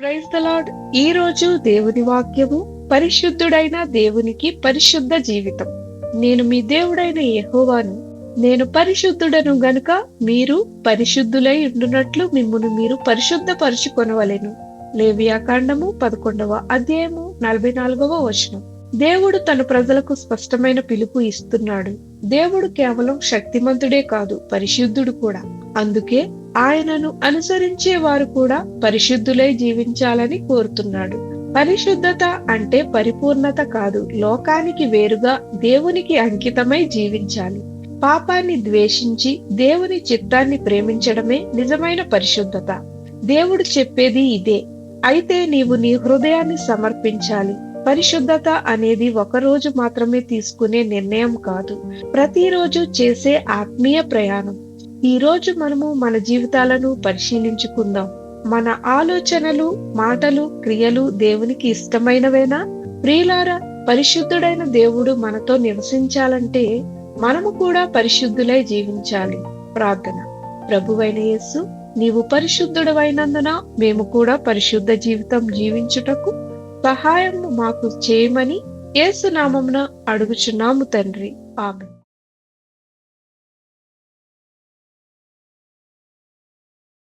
Praise తలాడ్ ఈ రోజు దేవుని వాక్యము పరిశుద్ధుడైన దేవునికి పరిశుద్ధ జీవితం. నేను మీ దేవుడైన యహోవాను. నేను పరిశుద్ధుడను గనుక మీరు పరిశుద్ధులై ఉండునట్లు మిమ్మును మీరు పరిశుద్ధ పరుచుకొనవలెను లేవియాకాండము పదకొండవ అధ్యాయము నలభై నాలుగవ వచనం. దేవుడు తన ప్రజలకు స్పష్టమైన పిలుపు ఇస్తున్నాడు. దేవుడు కేవలం శక్తిమంతుడే కాదు పరిశుద్ధుడు కూడా. అందుకే ఆయనను అనుసరించే వారు కూడా పరిశుద్ధులై జీవించాలని కోరుతున్నాడు. పరిశుద్ధత అంటే పరిపూర్ణత కాదు లోకానికి వేరుగా దేవునికి అంకితమై జీవించాలి. పాపాన్ని ద్వేషించి దేవుని చిత్తాన్ని ప్రేమించడమే నిజమైన పరిశుద్ధత. దేవుడు చెప్పేది ఇదే అయితే నీవు నీ హృదయాన్ని సమర్పించాలి. పరిశుద్ధత అనేది ఒక రోజు మాత్రమే తీసుకునే నిర్ణయం కాదు ప్రతిరోజు చేసే ఆత్మీయ ప్రయాణం. ఈ రోజు మనము మన జీవితాలను పరిశీలించుకుందాం. మన ఆలోచనలు మాటలు క్రియలు దేవునికి ఇష్టమైనవేనా? ప్రియులారా పరిశుద్ధుడైన దేవుడు మనతో నివసించాలంటే మనము కూడా పరిశుద్ధులై జీవించాలి. ప్రార్థన. ప్రభువైన యేసు నీవు పరిశుద్ధుడవైనందున మేము కూడా పరిశుద్ధ జీవితం జీవించుటకు సహాయం మాకు చేయమని యేసు నామమున అడుగుచున్నాము తండ్రి. ఆమె